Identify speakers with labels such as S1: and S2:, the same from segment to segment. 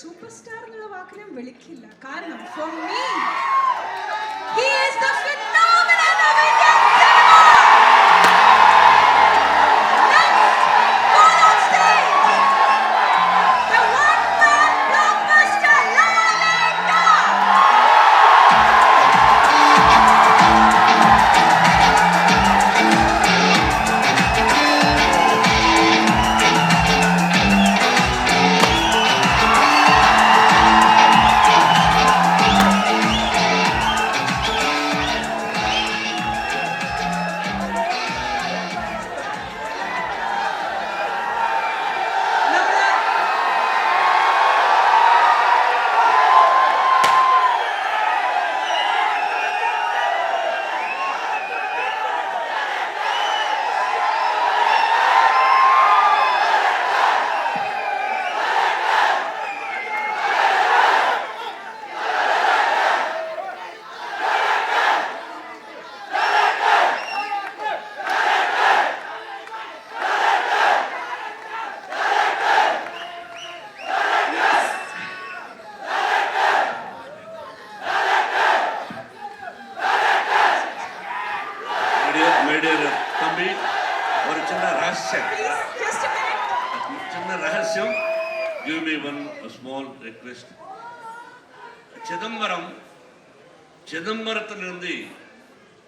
S1: Super star എന്നുള്ള വാക്ക് ഞാൻ വിളിക്കില്ല. കാരണം ഫോർ മീ
S2: சிதம்பரம் சிதம்பரத்திலிருந்து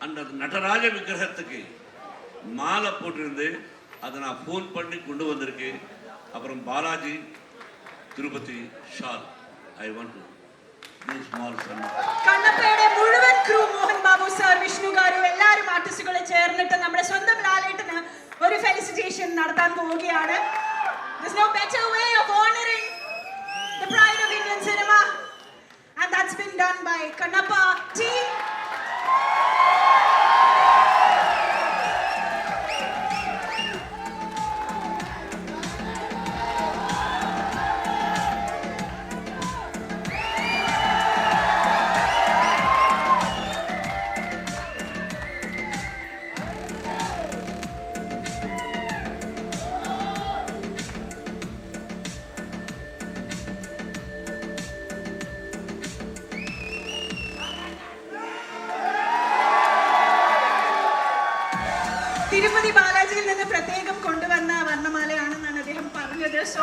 S2: அந்த நடராஜ விக்கிரகத்துக்கு மாலை போட்டிருந்து அதை நான் ஃபோன் பண்ணி கொண்டு வந்திருக்கேன் அப்புறம் Balaji Tirupati shall I want to do small sun
S1: കണ്ണപ്പയുടെ മുഴുവൻ ക്രൂ മോഹൻ ബാബു സാർ വിഷ്ണു ഗാരു എല്ലാവരും ആർട്ടിസ്റ്റുകൾ ചേർന്നിട്ട് നമ്മുടെ സ്വന്തം ലാലേട്ടന് ഒരു ഫെലിസിറ്റേഷൻ നടത്താൻ പോവുകയാണ് There's no better way by Kanapa T. കൊണ്ടുവന്ന വർണമാലയാണെന്നാണ് അദ്ദേഹം പറഞ്ഞത്. സോ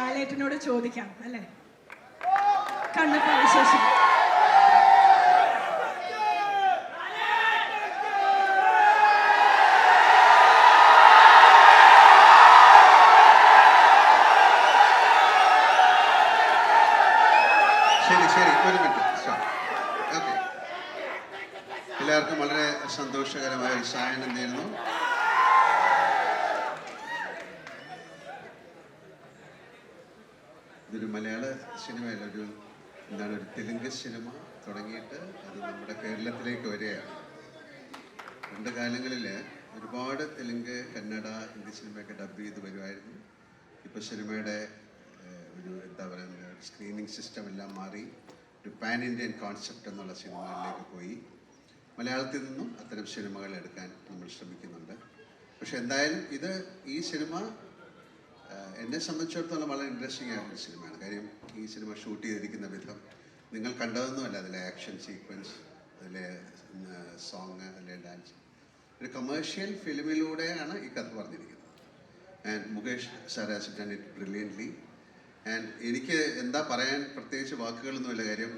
S1: ലാലേട്ടനോട് ചോദിക്കാം അല്ലേ? കണ്ണപ്പ വിശേഷം
S3: ശരി ശരി. ഒരു മിനിറ്റ്. എല്ലാവർക്കും വളരെ സന്തോഷകരമായ ഒരു സായനം നേരുന്നു. ഇതൊരു മലയാള സിനിമയല്ല ഒരു എന്താണ് ഒരു തെലുങ്ക് സിനിമ തുടങ്ങിയിട്ട് അത് നമ്മുടെ കേരളത്തിലേക്ക് വരികയാണ്. പണ്ട് കാലങ്ങളിൽ ഒരുപാട് തെലുങ്ക് കന്നഡ ഹിന്ദി സിനിമയൊക്കെ ഡബ് ചെയ്ത് വരുമായിരുന്നു. ഇപ്പോൾ സിനിമയുടെ ഒരു എന്താ പറയുക സ്ക്രീനിങ് സിസ്റ്റം എല്ലാം മാറി ഒരു പാൻ ഇന്ത്യൻ കോൺസെപ്റ്റ് എന്നുള്ള സിനിമകളിലേക്ക് പോയി. മലയാളത്തിൽ നിന്നും അത്തരം സിനിമകൾ എടുക്കാൻ നമ്മൾ ശ്രമിക്കുന്നുണ്ട്. പക്ഷെ എന്തായാലും ഇത് ഈ സിനിമ എന്നെ സംബന്ധിച്ചിടത്തോളം വളരെ ഇൻട്രസ്റ്റിംഗ് ആയ ഒരു സിനിമയാണ്. കാര്യം ഈ സിനിമ ഷൂട്ട് ചെയ്തിരിക്കുന്ന വിധം നിങ്ങൾ കണ്ടതൊന്നുമല്ല. അതിലെ ആക്ഷൻ സീക്വൻസ് അതിലെ സോങ് അതിലെ ഡാൻസ് ഒരു കമേഴ്ഷ്യൽ ഫിലിമിലൂടെയാണ് ഈ കഥ പറഞ്ഞിരിക്കുന്നത്. And Mukesh sir has done it brilliantly and എനിക്ക് എന്താ പറയാൻ പ്രത്യേകിച്ച് വാക്കുകളൊന്നുമില്ല. കാര്യം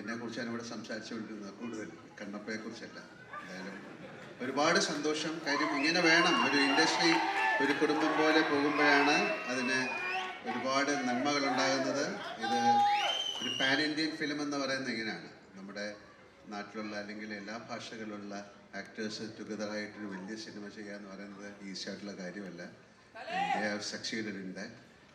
S3: എന്നെക്കുറിച്ചാണ് ഇവിടെ സംസാരിച്ചുകൊണ്ടിരുന്നത്. കൂടുതൽ കണ്ണപ്പയെക്കുറിച്ചല്ല എന്തായാലും ഒരുപാട് സന്തോഷം. കാര്യം ഇങ്ങനെ വേണം. ഒരു ഇൻഡസ്ട്രി ഒരു കുടുംബം പോലെ പോകുമ്പോഴാണ് അതിന് ഒരുപാട് നന്മകൾ ഉണ്ടാകുന്നത്. ഇത് ഒരു പാൻ ഇന്ത്യൻ ഫിലിം എന്ന് പറയുന്നത് ഇങ്ങനെയാണ്. നമ്മുടെ നാട്ടിലുള്ള അല്ലെങ്കിൽ എല്ലാ ഭാഷകളിലുള്ള ആക്ടേഴ്സ് ടുഗതർ ആയിട്ട് ഒരു വലിയ സിനിമ ചെയ്യുക എന്ന് പറയുന്നത് ഈസിയായിട്ടുള്ള കാര്യമല്ല. സക്സീഡുണ്ട്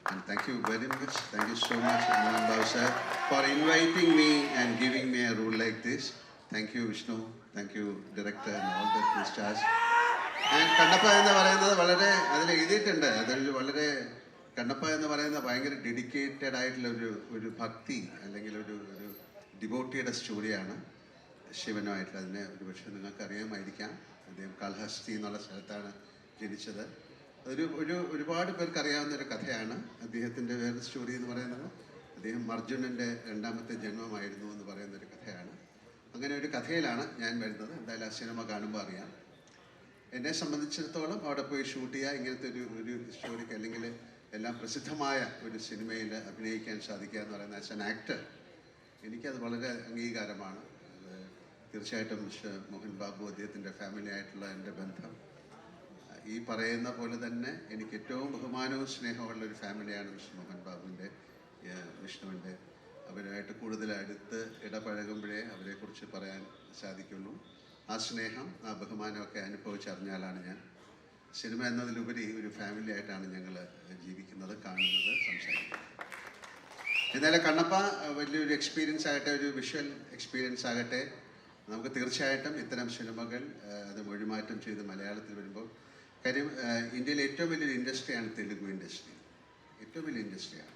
S3: and thank you very much thank you so much sir for inviting me and giving me a role like this thank you Vishnu thank you director and all the this star Kannappa എന്ന് പറയുന്നത് വളരെ അതിൽ എഴുതിയിട്ടുണ്ട്. അതൊരു വളരെ കണ്ണപ്പ എന്ന് പറയുന്നത് ഭയങ്കര ഡെഡിക്കേറ്റഡ് ആയിട്ടുള്ള ഒരു ഒരു ഭക്തി അല്ലെങ്കിൽ ഒരു ഒരു ഡിവോട്ടിയുടെ സ്റ്റോറിയാണ് ശിവനുമായിട്ടുള്ള അതിനെ ഒരു പക്ഷേ നിങ്ങൾക്ക് അറിയാമായിരിക്കാം അദ്ദേഹം കാൽഹസ്തി എന്നുള്ള സ്ഥലത്താണ് ജനിച്ചത്. ഒരു ഒരു ഒരുപാട് പേർക്ക് അറിയാവുന്ന ഒരു കഥയാണ്. അദ്ദേഹത്തിന്റെ വേറെ സ്റ്റോറി എന്ന് പറയുന്നത് അദ്ദേഹം അർജുനന്റെ രണ്ടാമത്തെ ജന്മമായിരുന്നു എന്ന് പറയുന്ന ഒരു കഥയാണ്. അങ്ങനെ ഒരു കഥയിലാണ് ഞാൻ വരുന്നത്. എന്തായാലും ആ സിനിമ കാണുമ്പോൾ അറിയാം. എന്നെ സംബന്ധിച്ചിടത്തോളം അവിടെ പോയി ഷൂട്ട് ചെയ്യുക ഇങ്ങനത്തെ ഒരു ഒരു സ്റ്റോറിക്ക് അല്ലെങ്കിൽ എല്ലാം പ്രസിദ്ധമായ ഒരു സിനിമയിൽ അഭിനയിക്കാൻ സാധിക്കുക എന്ന് പറയുന്ന ആസ് എൻ ആക്ടർ എനിക്കത് വളരെ അംഗീകാരമാണ്. തീർച്ചയായിട്ടും മോഹൻ ബാബു അദ്ദേഹത്തിന്റെ ഫാമിലി ആയിട്ടുള്ള എന്റെ ബന്ധം. ഈ പറയുന്ന പോലെ തന്നെ എനിക്ക് ഏറ്റവും ബഹുമാനവും സ്നേഹമുള്ള ഒരു ഫാമിലിയാണ് മിസ്റ്റർ മോഹൻ ബാബുവിന്റെ വിഷ്ണുവിന്റെ. അവരുമായിട്ട് കൂടുതൽ അടുത്ത് ഇടപഴകുമ്പോഴേ അവരെക്കുറിച്ച് പറയാൻ സാധിക്കുള്ളൂ. ആ സ്നേഹം ആ ബഹുമാനമൊക്കെ അനുഭവിച്ചറിഞ്ഞാലാണ് ഞാൻ സിനിമ എന്നതിലുപരി ഒരു ഫാമിലി ആയിട്ടാണ് ഞങ്ങൾ ജീവിക്കുന്നത് കാണുന്നത് സംസാരിക്കുന്നത്. എന്നാലും കണ്ണപ്പ വലിയൊരു എക്സ്പീരിയൻസ് ആകട്ടെ ഒരു വിഷ്വൽ എക്സ്പീരിയൻസ് ആകട്ടെ നമുക്ക് തീർച്ചയായിട്ടും ഇത്തരം സിനിമകൾ അത് മൊഴിമാറ്റം ചെയ്ത് മലയാളത്തിൽ വരുമ്പോൾ കാര്യം ഇന്ത്യയിലെ ഏറ്റവും വലിയൊരു ഇൻഡസ്ട്രിയാണ് തെലുഗു ഇൻഡസ്ട്രി ഏറ്റവും വലിയ ഇൻഡസ്ട്രിയാണ്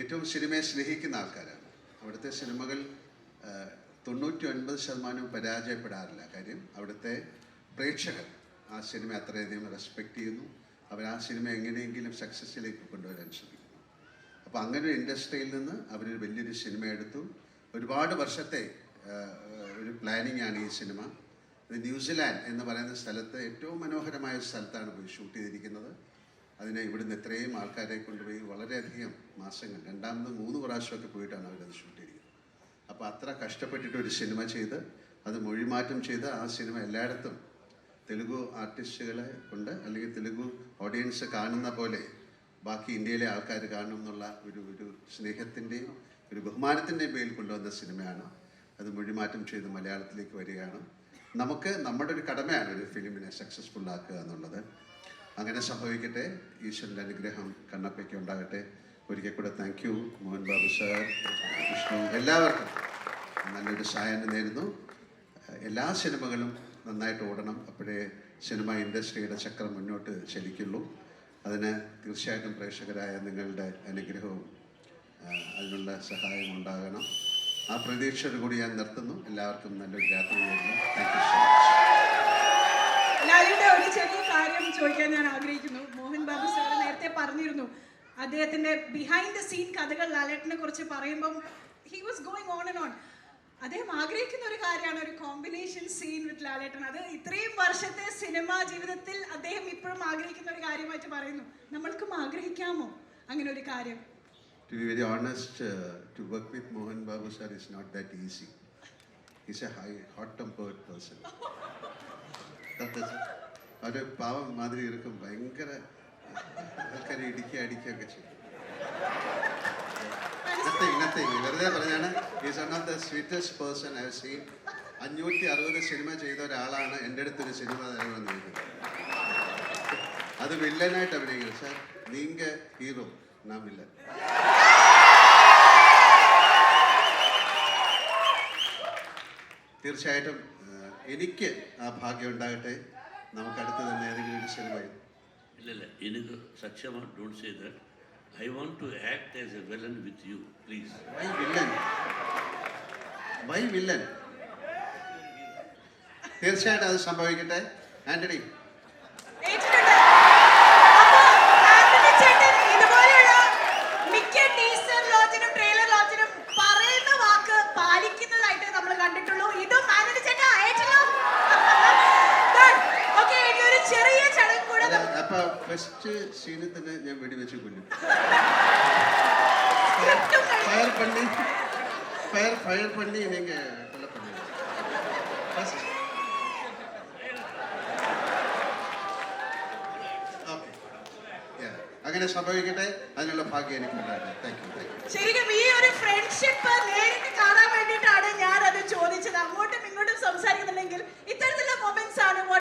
S3: ഏറ്റവും സിനിമയെ സ്നേഹിക്കുന്ന ആൾക്കാരാണ്. അവിടുത്തെ സിനിമകൾ തൊണ്ണൂറ്റി ഒൻപത് ശതമാനവും പരാജയപ്പെടാറില്ല. കാര്യം അവിടുത്തെ പ്രേക്ഷകർ ആ സിനിമ അത്രയധികം റെസ്പെക്റ്റ് ചെയ്യുന്നു. അവർ ആ സിനിമ എങ്ങനെയെങ്കിലും സക്സസ്സിലേക്ക് കൊണ്ടുവരാൻ ശ്രമിക്കുന്നു. അപ്പോൾ അങ്ങനെ ഒരു ഇൻഡസ്ട്രിയിൽ നിന്ന് അവരൊരു വലിയൊരു സിനിമ എടുത്തു. ഒരുപാട് വർഷത്തെ ഒരു പ്ലാനിങ് ആണ് ഈ സിനിമ. ഇത് ന്യൂസിലാൻഡ് എന്ന് പറയുന്ന സ്ഥലത്ത് ഏറ്റവും മനോഹരമായ സ്ഥലത്താണ് പോയി ഷൂട്ട് ചെയ്തിരിക്കുന്നത്. അതിനെ ഇവിടുന്ന് എത്രയും ആൾക്കാരെ കൊണ്ടുപോയി വളരെയധികം മാസങ്ങൾ രണ്ടാമത് മൂന്ന് പ്രാവശ്യമൊക്കെ പോയിട്ടാണ് അവരത് ഷൂട്ട് ചെയ്തിരിക്കുന്നത്. അപ്പോൾ അത്ര കഷ്ടപ്പെട്ടിട്ട് ഒരു സിനിമ ചെയ്ത് അത് മൊഴിമാറ്റം ചെയ്ത് ആ സിനിമ എല്ലായിടത്തും തെലുഗു ആർട്ടിസ്റ്റുകളെ കൊണ്ട് അല്ലെങ്കിൽ തെലുഗു ഓഡിയൻസ് കാണുന്ന പോലെ ബാക്കി ഇന്ത്യയിലെ ആൾക്കാർ കാണണം എന്നുള്ള ഒരു ഒരു സ്നേഹത്തിന്റെയും ഒരു ബഹുമാനത്തിന്റെയും പേരിൽ കൊണ്ടുവന്ന സിനിമയാണ്. അത് മൊഴിമാറ്റം ചെയ്ത് മലയാളത്തിലേക്ക് വരികയാണ്. നമുക്ക് നമ്മുടെ ഒരു കടമയാണ് ഒരു ഫിലിമിനെ സക്സസ്ഫുൾ ആക്കുക എന്നുള്ളത്. അങ്ങനെ സംഭവിക്കട്ടെ. ഈശ്വരന്റെ അനുഗ്രഹം കണ്ണപ്പയ്ക്ക് ഉണ്ടാകട്ടെ. ഒരിക്കൽ കൂടെ thank you Mohan Babu sir Vishnu എല്ലാവർക്കും നല്ലൊരു സഹായം നേരുന്നു എല്ലാ സിനിമകളും നന്നായിട്ട് ഓടണം. അപ്പോഴേ സിനിമ ഇൻഡസ്ട്രിയുടെ ചക്രം മുന്നോട്ട് ചലിക്കുള്ളൂ. അതിന് തീർച്ചയായിട്ടും പ്രേക്ഷകരായ നിങ്ങളുടെ അനുഗ്രഹവും അതിനുള്ള സഹായവും ഉണ്ടാകണം. ആ പ്രതീക്ഷയോട് കൂടി ഞാൻ നിർത്തുന്നു. എല്ലാവർക്കും നല്ലൊരു രാത്രി താങ്ക് യു സോ
S1: മച്ച് ഒരു ചെറിയ കാര്യം ചോദിക്കാൻ ഞാൻ ആഗ്രഹിക്കുന്നു. മോഹൻ ബാബു സാർ നേരത്തെ പറഞ്ഞിരുന്നു അദ്ദേഹത്തിന്റെ ബിഹൈൻഡ് ദ സീൻ കഥകൾ ലാലേട്ടനെ കുറിച്ച് പറയുമ്പം he was going on and on അദ്ദേഹം ആഗ്രഹിക്കുന്ന ഒരു കാര്യമാണ് ഒരു കോമ്പിനേഷൻ സീൻ വിത്ത് ലാലേട്ടൻ. അത് ഇത്രയും വർഷത്തെ സിനിമാ ജീവിതത്തിൽ അദ്ദേഹം ഇപ്പോഴും ആഗ്രഹിക്കുന്ന ഒരു കാര്യമായിട്ട് പറയുന്നു. നമ്മൾക്കും ആഗ്രഹിക്കാമോ അങ്ങനെ ഒരു കാര്യം?
S3: To be very honest, uh, to work with Mohan Babu sir is not that easy. He's a high, hot-tempered person. ഒരു പാവം മാതിരി ഇരിക്കും. ഭയങ്കര വെറുതെ പറഞ്ഞാണ് is one of the sweetest person I seen അഞ്ഞൂറ്റി അറുപത് സിനിമ ചെയ്ത ഒരാളാണ് എന്റെ അടുത്തൊരു സിനിമ തരണമെന്ന് അത് വില്ലനായിട്ട് അഭിനയിക്കുന്നത് സാർ നീങ്ക ഹീറോ നാം വില്ലൻ. തീർച്ചയായിട്ടും എനിക്ക് ആ ഭാഗ്യം ഉണ്ടാകട്ടെ. നമുക്ക് അടുത്ത് തന്നെ ഏതെങ്കിലും ഒരു സിനിമയിൽ
S2: ഇല്ലല്ല എനിക്ക് Sakshama don't say that I want to act as a villain with you please
S3: why villain why villain തീർച്ചയായിട്ടും അത് സംഭവിക്കട്ടെ. ആന്റണി ഫസ്റ്റ് സീനിൽ തന്നെ ഞാൻ വെടിവെച്ച് കൊല്ലും.
S1: ഫയർ
S3: പണി ഫയർ ഫയർ പണി നിങ്ങൾ കൊല്ല പള്ളി ഫസ്റ്റ് അങ്ങനെ സംഭവിക്കട്ടെ. അതിനുള്ള ഭാഗ്യം എനിക്കുണ്ടാകട്ടെ താങ്ക് യു താങ്ക് യു
S1: ശരിക്കും ഈ ഒരു ഫ്രണ്ട്ഷിപ്പ് നേരിട്ട് കാണാൻ വേണ്ടിയിട്ടാണ് ഞാൻ അത് ചോദിച്ചത്. അങ്ങോട്ടും ഇങ്ങോട്ടും സംസാരിക്കുന്നുണ്ടെങ്കിൽ